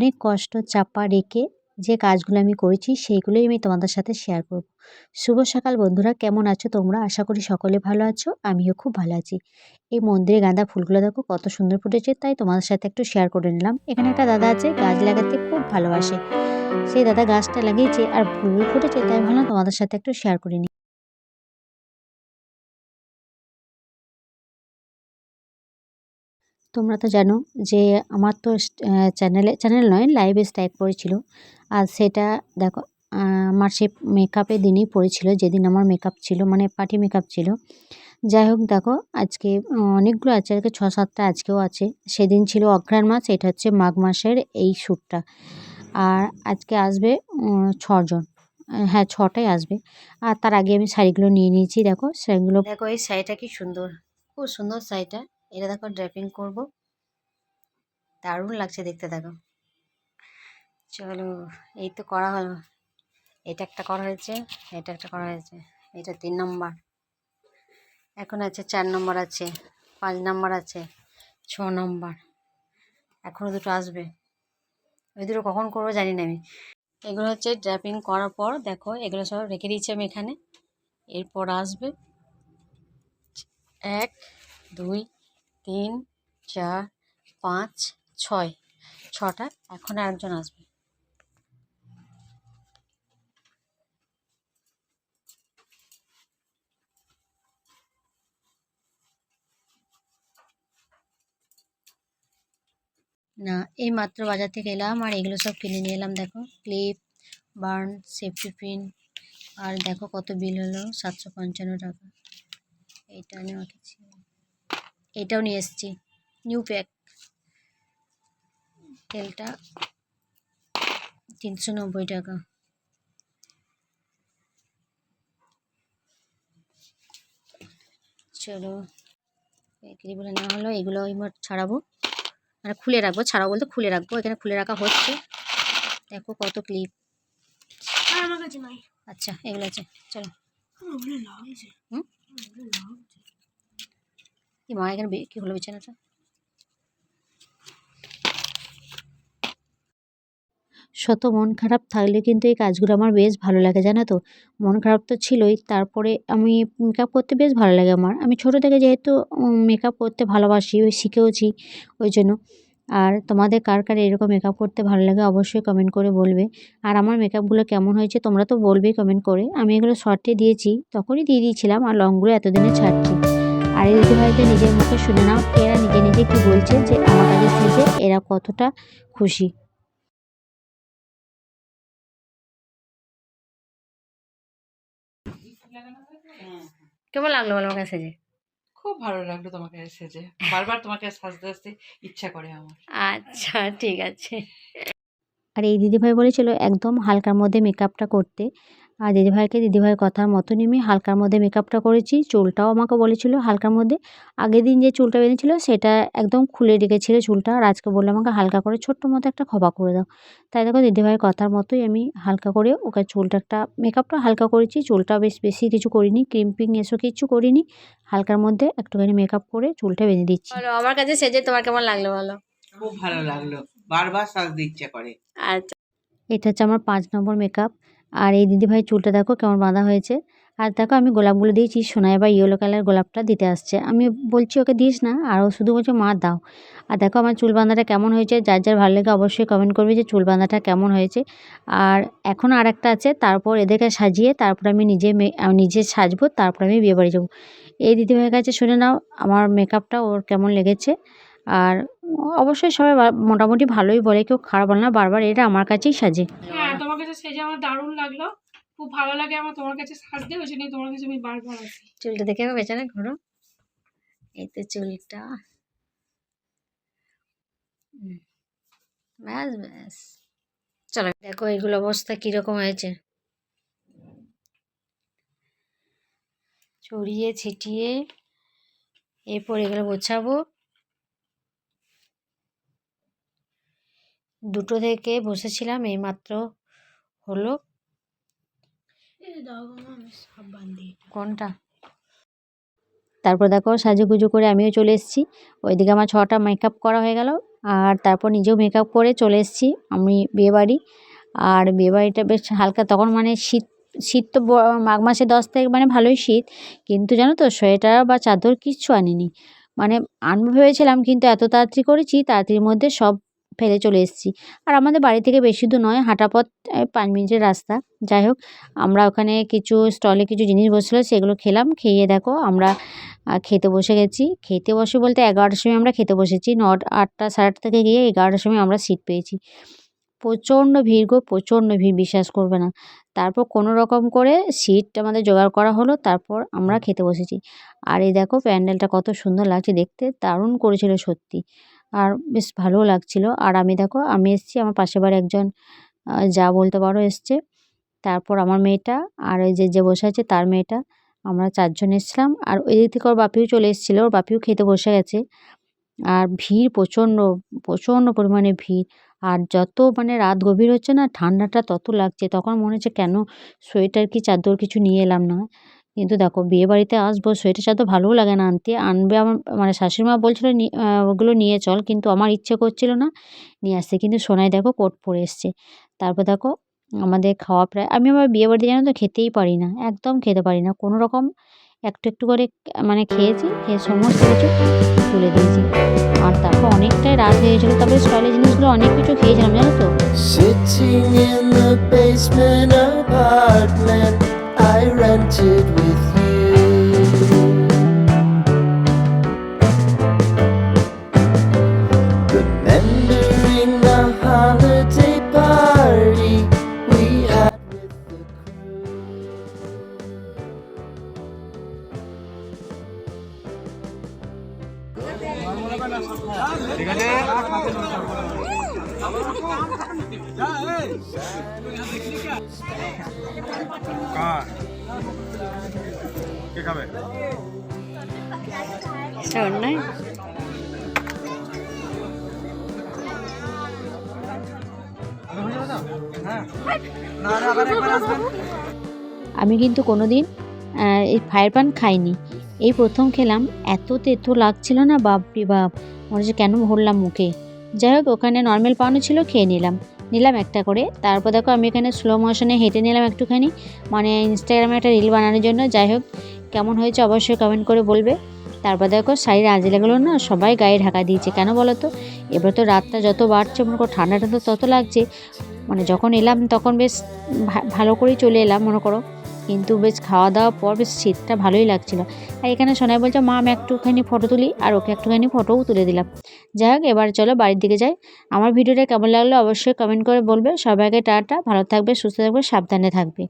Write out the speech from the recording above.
অনেক কষ্ট চাপা রেখে যে কাজগুলো আমি করেছি, সেইগুলোই আমি তোমাদের সাথে শেয়ার করব। শুভ সকাল বন্ধুরা, কেমন আছো তোমরা? আশা করি সকলে ভালো আছো, আমিও খুব ভালো আছি। এই মন্দিরে গাঁদা ফুলগুলো দেখো, কত সুন্দর ফুটেছে, তাই তোমাদের সাথে একটু শেয়ার করে নিলাম। এখানে একটা দাদা আছে, গাছ লাগাতে খুব ভালোবাসে। সেই দাদা গাছটা লাগিয়েছে আর ফুল ফুটেছে, তাই ভাবলাম তোমাদের সাথে একটু শেয়ার করে নিই তোমরা তো জানো যে আমার তো চ্যানেলে চ্যানেল নয় লাইভে স্ট্রাইক পড়েছিল। আর সেটা দেখো আমার সে মেকআপের দিনই পড়েছিল, যেদিন আমার মেকআপ ছিল মানে পার্টি মেকআপ ছিল। যাই হোক দেখো, আজকে অনেকগুলো আছে, আজকে ছ সাতটা আজকেও আছে। সেদিন ছিল অঘ্রাণ মাস, এটা হচ্ছে মাঘ মাসের এই শ্যুটটা। আর আজকে আসবে ছজন হ্যাঁ ছটাই আসবে। আর তার আগে আমি শাড়িগুলো নিয়ে নিয়েছি, দেখো, শাড়িগুলো দেখো, এই শাড়িটা কি সুন্দর। খুব সুন্দর শাড়িটা। এটা দেখো ড্র্যাপিং করব। দারুণ লাগছে দেখতে, দেখো। চলো, এই তো করা হলো। এটা একটা করা হয়েছে, এটা একটা করা হয়েছে, এটা তিন নম্বর। এখন আছে চার নম্বর আছে, পাঁচ নম্বর আছে, ছ নম্বর। এখনও দুটো আসবে। ওই দুটো কখন করব জানি না আমি। এগুলো হচ্ছে ড্র্যাপিং করার পর, দেখো, এগুলো সব রেখে দিচ্ছি আমি এখানে। এরপর আসবে। এক, দুই তিন, চার, পাঁচ, ছয়। ছটা, এখন আরেকজন আসবে। না, এই মাত্র বাজার থেকে এলাম আর এগুলো সব কিনে নিয়ে এলাম, দেখো। ক্লিপ, বার্ন, সেফটি পিন, আর দেখো কত বিল হলো, সাতশো পঞ্চান্ন টাকা। এইটা নেওয়া কিছু এটাও নিয়ে এসেছি। নিউ প্যাক তেলটা তিনশো নব্বই টাকা। চলো বলে নেওয়া হলো এগুলো ওই ছাড়াবো। মানে খুলে রাখব ছাড়াবো বলতে খুলে রাখব এখানে খুলে রাখা হচ্ছে। দেখো কত ক্লিপ আচ্ছা এগুলো আছে চলো। হুম? কি মা এখানে কি হলো বিছানাটা শত মন খারাপ থাকলে কিন্তু এই কাজগুলো আমার বেশ ভালো লাগে, জানো তো? মন খারাপ তো ছিলই, তারপরে আমি মেকআপ করতে বেশ ভালো লাগে আমার। আমি ছোটো থেকে যেহেতু মেকআপ করতে ভালোবাসি, ওই শিখেওছি ওই জন্য। আর তোমাদের কার কার এরকম মেকআপ করতে ভালো লাগে অবশ্যই কমেন্ট করে বলবে। আর আমার মেকআপগুলো কেমন হয়েছে তোমরা তো বলবেই কমেন্ট করে। আমি এগুলো শর্টে দিয়েছি, তখনই দিয়ে দিয়েছিলাম, আর লংগুলো এতদিনে ছাড়ছি। আর এই দিদিভাইদের নিজের মুখে শুনে নাও এরা নিজে নিজে কি বলছে যে আমার কাছে সেজে এরা কতটা খুশি। কেমন লাগল বলো আমাকে সেজে খুব ভালো লাগল তোমাকে সেজে বারবার তোমাকে সাজতে আসতে ইচ্ছা করে আমার। আচ্ছা ঠিক আছে। আর এই দিদিভাই বলেছিল একদম হালকার মধ্যে মেকআপটা করতে। আর দিদিভাইকে দিদিভাইয়ের কথার মতনই আমি হালকার মধ্যে মেকআপটা করেছি। চুলটাও আমাকে বলেছিল হালকার মধ্যে। আগের দিন যে চুলটা বেঁধেছিল সেটা একদম খুলে রেখেছিল চুলটা আর আজকে বলল আমাকে হালকা করে ছোট্ট মতো একটা খোপা করে দাও। তাই দেখো দিদিভাইয়ের কথার মতোই আমি হালকা করে ওকে চুলটা একটা মেকআপটা হালকা করেছি। চুলটা বেশ বেশি কিছু করিনি ক্রিম্পিং এসব কিছু করিনি। হালকার মধ্যে একটুখানি মেকআপ করে চুলটা বেঁধে দিচ্ছি। আমার কাছে সেজে তোমার কেমন লাগল বলো? খুব ভালো লাগল। বারবার সাজতে ইচ্ছা করে। আচ্ছা। এটা হচ্ছে আমার পাঁচ নম্বর মেকআপ আর এই দিদিভাই চুলটা দেখো কেমন বাঁধা হয়েছে। আর দেখো আমি গোলাপগুলো দিয়েছি সোনায় বা ইয়েলো কালার গোলাপটা দিতে আসছে। আমি বলছি ওকে দিস না, আর ও শুধু বলছে, মা, দাও। আর দেখো আমার চুল বাঁধাটা কেমন হয়েছে, যার যার ভালো লাগে অবশ্যই কমেন্ট করবে যে চুল বাঁধাটা কেমন হয়েছে। আর এখনও আর একটা আছে, তারপর এদেরকে সাজিয়ে তারপর আমি নিজে নিজে সাজবো, তারপর আমি বিয়েবাড়ি যাব। এই দিদিভাইয়ের কাছে শুনে নাও, আমার মেকআপটা ওর কেমন লেগেছে। আর অবশ্যই সবাই মোটামুটি ভালোই বলে কেউ খারাপ বলে না বারবার এটা আমার কাছেই সাজে। হ্যাঁ তোমার কাছে সেজে আমার দারুণ লাগল। খুব ভালো লাগে আমার তোমার কাছে সাজতে ওই জন্যই তোমার কাছে আমি বারবার আসি। চুলটা দেখে আমি পেছনে ঘোরো এই তো চুলটা। ব্যাস ব্যাস। চলো দেখো এগুলো অবস্থা কীরকম হয়েছে। ছড়িয়ে ছিটিয়ে এরপর এগুলো গোছাবো। দুটো থেকে বসেছিলাম এইমাত্র হলো। কোনটা? তারপর দেখো সাজুগুজু করে আমিও চলে এসেছি। ওইদিকে আমার ছটা মেকআপ করা হয়ে গেল আর তারপর নিজেও মেকআপ করে চলে এসেছি আমি বিয়েবাড়ি। আর বিয়েবাড়িটা বেশ হালকা তখন মানে শীত শীত তো মাঘ মাসে দশ তারিখ মানে ভালোই শীত। কিন্তু জানো তো সোয়েটার বা চাদর কিচ্ছু আনিনি। মানে আনব ভেবেছিলাম কিন্তু এত তাড়াতাড়ি করেছি তাড়াতাড়ির মধ্যে সব ফেলে চলে এসেছি। আর আমাদের বাড়ি থেকে বেশি দূর নয় হাঁটা পথ পাঁচ মিনিটের রাস্তা। যাই হোক, আমরা ওখানে কিছু স্টলে কিছু জিনিস বসছিলো, সেগুলো খেলাম। খেয়ে দেখো, আমরা খেতে বসে গেছি। খেতে বসে বলতে এগারোটার সময় আমরা খেতে বসেছি। নটা, আটটা, সাড়ে আটটা থেকে গিয়ে এগারোটার সময় আমরা সিট পেয়েছি। প্রচণ্ড ভিড় গো, প্রচণ্ড ভিড়, বিশ্বাস করবে না। তারপর কোনো রকম করে সিট আমাদের জোগাড় করা হলো, তারপর আমরা খেতে বসেছি। আর এই দেখো, প্যান্ডেলটা কত সুন্দর লাগছে দেখতে, দারুণ করেছিল সত্যি। আর বেশ ভালোও লাগছিল। আর আমি দেখো, আমি এসেছি, আমার পাশের বাড়ি একজন যা বলতে পারো এসছে। তারপর আমার মেয়েটা আর ওই যে যে বসে আছে তার মেয়েটা, আমরা চারজন এসেছিলাম। আর ওই দিক থেকে ওর বাপিও চলে এসেছিল, ওর বাপিও খেতে বসে গেছে। আর ভিড় প্রচণ্ড প্রচণ্ড পরিমাণে ভিড়। আর যত মানে রাত গভীর হচ্ছে না, ঠান্ডাটা তত লাগছে। তখন মনে হচ্ছে কেন সোয়েটার কি, চাদর কিছু নিয়ে এলাম না। কিন্তু দেখো বিয়ে বাড়িতে আসব, সোয়েটার চাদর ভালোও লাগে না আনতে আনবে আমার মানে শাশুড়ি মা বলছিল ওগুলো নিয়ে চল, কিন্তু আমার ইচ্ছে করছিল না, নিয়ে আসতে। কিন্তু সোনাই দেখো কোট পরে এসছে। তারপর দেখো আমাদের খাওয়া প্রায়, আমি আমার বিয়ে বাড়িতে জানো তো খেতেই পারি না, একদম খেতে পারি না। কোনো রকম একটু একটু করে মানে খেয়েছি, খেয়ে সমস্ত কিছু তুলে দিয়েছি। আর তারপর অনেকটাই রাত হয়ে গেছিল তবে স্টলের জিনিসগুলো অনেক কিছু খেয়েছিলাম, জানো তো? আমি কিন্তু কোনো দিন এই ফায়ার পান খাইনি। এই প্রথম খেলাম, এত তেতো লাগছিল না, বাপরে বাপ। মনে হচ্ছে কেন ভরলাম মুখে। যাই হোক, ওখানে নর্মাল পানও ছিল, খেয়ে নিলাম। নিলাম একটা করে। তারপর দেখো আমি এখানে স্লো মোশনে হেঁটে নিলাম একটুখানি। মানে ইনস্টাগ্রামে একটা রিল বানানোর জন্য। যাই হোক, কেমন হয়েছে অবশ্যই কমেন্ট করে বলবে। তারপর দেখো শাড়ির আজলেগুলো না সবাই গায়ে ঢাকা দিয়েছে। কেন বলো তো? এবার তো রাতটা যত বাড়ছে, মনে করো ঠান্ডাটা তো তত লাগছে। মানে যখন এলাম তখন বেশ ভালো করেই চলে এলাম, মনে করো। কিন্তু বেশ খাওয়া দাওয়ার পর বেশ শীতটা ভালোই লাগছিল। আর এখানে সোনাই বলছে, মা, আমি একটুখানি ফটো তুলি। আর ওকে একটুখানি ফটোও তুলে দিলাম। যাই হোক এবার চলো বাড়ির দিকে যাই। আমার ভিডিওটা কেমন লাগল অবশ্যই কমেন্ট করে বলবে। সবাইকে টাটা, ভালো থাকবে, সুস্থ থাকবে, সাবধানে থাকবে।